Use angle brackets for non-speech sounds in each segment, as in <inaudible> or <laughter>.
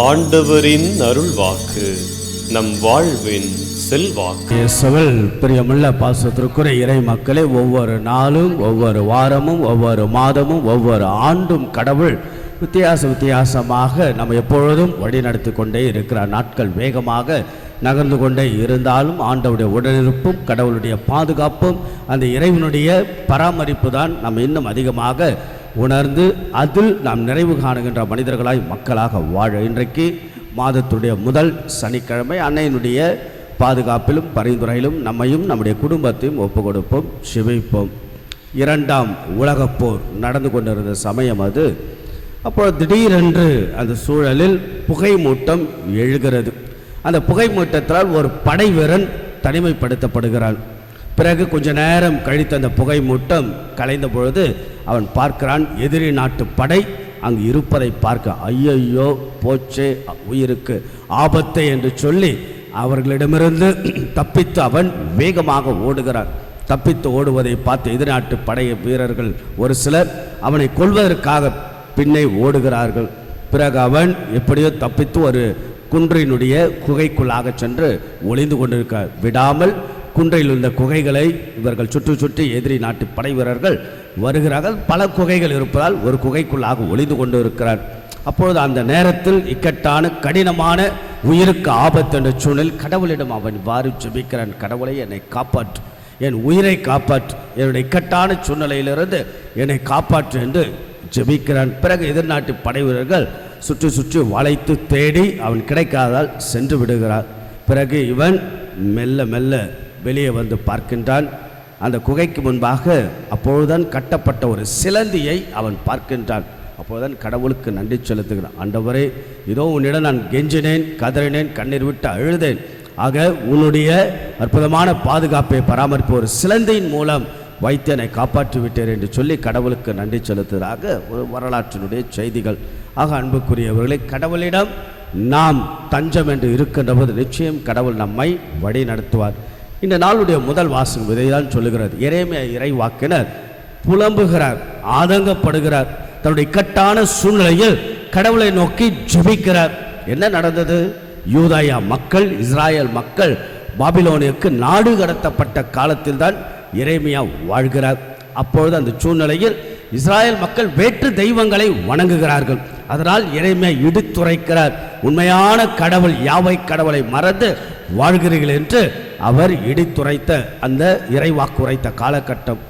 ஆண்டவரின் அருள் வாக்கு நம் வாழ்வின் செல்வாக்கு. செவல் பிரியமுள்ள பாசத்திற்குரிய இறை மக்களே ஒவ்வொரு நாளும் ஒவ்வொரு வாரமும் ஒவ்வொரு மாதமும் ஒவ்வொரு ஆண்டும் கடவுள் வித்தியாச வித்தியாசமாக நம்ம எப்பொழுதும் வழிநடத்தி கொண்டே இருக்கிற நாட்கள் வேகமாக நகர்ந்து கொண்டே இருந்தாலும் ஆண்டவுடைய உடனிருப்பும் கடவுளுடைய பாதுகாப்பும் அந்த இறைவனுடைய பராமரிப்பு தான் நம்ம இன்னும் அதிகமாக உணர்ந்து அதில் நாம் நிறைவு காணுகின்ற மனிதர்களாய் மக்களாக வாழ இன்றைக்கு மாதத்துடைய முதல் சனிக்கிழமை அன்னையினுடைய பாதுகாப்பிலும் பரிந்துரையிலும் நம்மையும் நம்முடைய குடும்பத்தையும் ஒப்பு கொடுப்போம் சிவிப்போம் இரண்டாம் உலகப்போர் நடந்து கொண்டிருந்த சமயம் அது. அப்போ திடீரென்று அந்த சூழலில் புகை மூட்டம் எழுகிறது. அந்த புகை மூட்டத்தால் ஒரு படைவீரன் தனிமைப்படுத்தப்படுகிறான். பிறகு கொஞ்ச நேரம் கழித்து அந்த புகை மூட்டம் கலைந்த பொழுது அவன் பார்க்கிறான் எதிரி நாட்டு படை அங்கு இருப்பதை பார்க்க. ஐயையோ போச்சே உயிருக்கு ஆபத்தை என்று சொல்லி அவர்களிடமிருந்து <clears throat> தப்பித்து அவன் வேகமாக ஓடுகிறான். தப்பித்து ஓடுவதை பார்த்து எதிர்நாட்டு படை வீரர்கள் ஒரு சிலர் அவனை கொள்வதற்காக பின்னே ஓடுகிறார்கள். பிறகு அவன் எப்படியோ தப்பித்து ஒரு குன்றினுடைய குகைக்குள்ளாக சென்று ஒளிந்து கொண்டிருக்க விடாமல் குன்றையில் உள்ள குகைகளை இவர்கள் சுற்றி சுற்றி எதிரி நாட்டு படை வீரர்கள் வருகிறார்கள். பல குகைகள் இருப்பதால் ஒரு குகைக்குள்ளாக ஒளிந்து கொண்டு இருக்கிறார் அப்பொழுது அந்த நேரத்தில் இக்கட்டான கடினமான உயிருக்கு ஆபத்து என்ற சூழலில் கடவுளிடம் அவன் வாரி ஜபிக்கிறான் கடவுளை என்னை காப்பாற்று. என் உயிரை காப்பாற்று. என்னுடைய இக்கட்டான சூழ்நிலையிலிருந்து என்னை காப்பாற்று என்று ஜெபிக்கிறான். பிறகு எதிர்நாட்டு படை வீரர்கள் சுற்றி சுற்றி வளைத்து தேடி அவன் கிடைக்காதால் சென்று விடுகிறார். பிறகு இவன் மெல்ல மெல்ல வெளியே வந்து பார்க்கின்றான். அந்த குகைக்கு முன்பாக அப்பொழுதுதான் கட்டப்பட்ட ஒரு சிலந்தியை அவன் பார்க்கின்றான். அப்போதுதான் கடவுளுக்கு நன்றி செலுத்துகிறான். ஆண்டவரே இதோ உன்னிடம் நான் கெஞ்சினேன் கதறினேன் கண்ணீர் விட்டு அழுதேன். ஆக உன்னுடைய அற்புதமான பாதுகாப்பை பராமரிப்பு ஒரு சிலந்தையின் மூலம் வைத்தியனை காப்பாற்றி விட்டேன் என்று சொல்லி கடவுளுக்கு நன்றி செலுத்துவதாக ஒரு வரலாற்றினுடைய செய்திகள். ஆக அன்புக்குரியவர்களை கடவுளிடம் நாம் தஞ்சம் என்று இருக்கின்ற போது நிச்சயம் கடவுள் நம்மை வழி நடத்துவார் இந்த நாளுடைய முதல் வாசகம் இதைதான் சொல்லுகிறது இறைமைய இறைவாக்கினர் புலம்புகிறார் ஆதங்கப்படுகிறார் தன்னுடைய இக்கட்டான சூழ்நிலையில் கடவுளை நோக்கி ஜபிக்கிறார். என்ன நடந்தது? யூதாயா மக்கள் இஸ்ராயல் மக்கள் பாபிலோனிற்கு நாடு கடத்தப்பட்ட காலத்தில் தான் இறைமையா வாழ்கிறார். அப்பொழுது அந்த சூழ்நிலையில் இஸ்ராயல் மக்கள் வேற்று தெய்வங்களை வணங்குகிறார்கள். அதனால் இறைமையை இடுத்துரைக்கிறார். உண்மையான கடவுள் யாவை கடவுளை மறந்து வாழ்கிறீர்கள் என்று அவர் இடித்துரைத்த அந்த இறைவாக்குரைத்த காலகட்டம்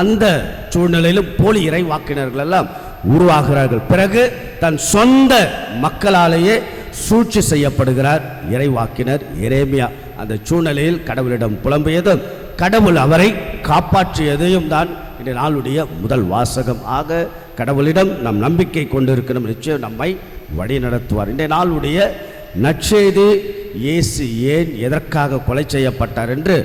அந்த சூழ்நிலையிலும் போலி இறைவாக்கினர்கள் எல்லாம் உருவாகிறார்கள். பிறகு தன் சொந்த மக்களாலேயே சூழ்ச்சி செய்யப்படுகிறார் இறைவாக்கினர் இறைமையா அந்த சூழ்நிலையில் கடவுளிடம் புலம்பியதும் கடவுள் அவரை காப்பாற்றியதையும் தான் இந்த நாளுடைய முதல் வாசகம். ஆக கடவுளிடம் நம் நம்பிக்கை கொண்டிருக்கணும். நிச்சயம் நம்மை வழி நடத்துவார் இந்த நாளுடைய நற்செய்தி இயேசு ஏன் எதற்காக கொலை செய்யப்பட்டார் என்று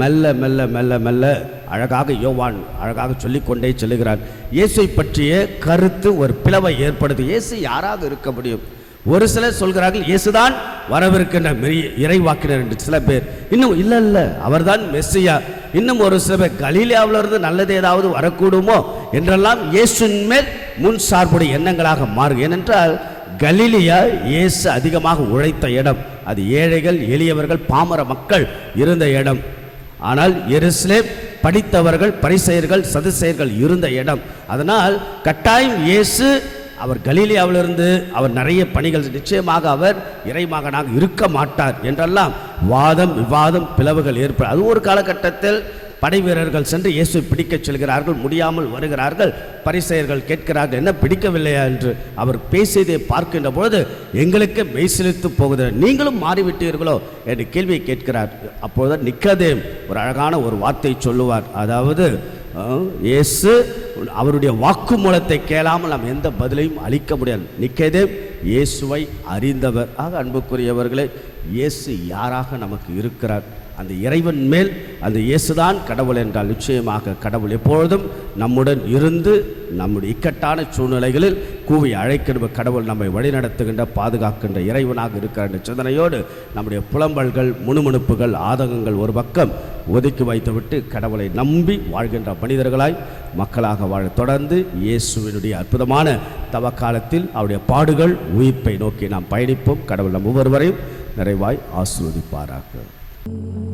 மெல்ல மெல்ல மெல்ல மெல்ல அழகாக யோவான் அழகாக சொல்லிக்கொண்டே செல்கிறார் இயேசுவை பற்றிய கருத்து ஒரு பிளவை ஏற்படுது. இயேசு யாராக இருக்க முடியும்? ஒரு சிலர் சொல்கிறார்கள் இயேசுதான் வரவிருக்கின்ற மெரிய இறைவாக்கினர் என்று சில பேர். இன்னும் இல்லை இல்லை அவர்தான் மெஸ்ஸியா. இன்னும் ஒரு சில பேர் கலீலியாவிலிருந்து நல்லது ஏதாவது வரக்கூடுமோ? என்றெல்லாம் இயேசுவின் மேல் முன் சார்புடைய எண்ணங்களாக மாறும். ஏனென்றால் கலீலியா இயேசு அதிகமாக உழைத்த இடம். அது ஏழைகள் எளியவர்கள் பாமர மக்கள் இருந்த இடம். ஆனால் எருசலேம் படித்தவர்கள் பரிசெயர்கள் சதுசெயர்கள் இருந்த இடம். அதனால் கட்டாயம் இயேசு அவர் கலீலியாவிலிருந்து அவர் நிறைய பணிகள் நிச்சயமாக அவர் இறைமகனாக இருக்க மாட்டார் என்றெல்லாம் வாதம் விவாதம் பிளவுகள் ஏற்படும் அது ஒரு காலகட்டத்தில் படை வீரர்கள் சென்று இயேசு பிடிக்கச் செல்கிறார்கள் முடியாமல் வருகிறார்கள். பரிசெயர்கள் கேட்கிறார்கள் என்ன பிடிக்கவில்லையா? என்று அவர் பேசியதை பார்க்கின்ற பொழுது எங்களுக்கு மெய்சிலித்து போகுது நீங்களும் மாறிவிட்டீர்களோ? என்று கேள்வியை கேட்கிறார். அப்போது நிக்கதே ஒரு அழகான ஒரு வார்த்தை சொல்லுவார். அதாவது இயேசு அவருடைய வாக்குமூலத்தை கேளாமல் நாம் எந்த பதிலையும் அளிக்க முடியாது. நிக்கதே இயேசுவை அறிந்தவர். ஆக அன்புக்குரியவர்களே இயேசு யாராக நமக்கு இருக்கிறார்? அந்த இறைவன் மேல் அந்த இயேசுதான் கடவுள் என்றால் நிச்சயமாக கடவுள் எப்பொழுதும் நம்முடன் இருந்து நம்முடைய இக்கட்டான சூழ்நிலைகளில் கூவி அழைக்கின்ற கடவுள் நம்மை வழிநடத்துகின்ற பாதுகாக்கின்ற இறைவனாக இருக்கிற என்ற சிந்தனையோடு நம்முடைய புலம்பல்கள் முணுமுணுப்புகள் ஆதகங்கள் ஒரு பக்கம் ஒதுக்கி வைத்துவிட்டு கடவுளை நம்பி வாழ்கின்ற மனிதர்களாய் மக்களாக வாழ தொடர்ந்து இயேசுவினுடைய அற்புதமான தவக்காலத்தில் அவருடைய பாடுகள் உயிர்ப்பை நோக்கி நாம் பயணிப்போம். கடவுள் நம் ஒவ்வொருவரையும் நிறைவாய் ஆசீர்வதிப்பாராக. mm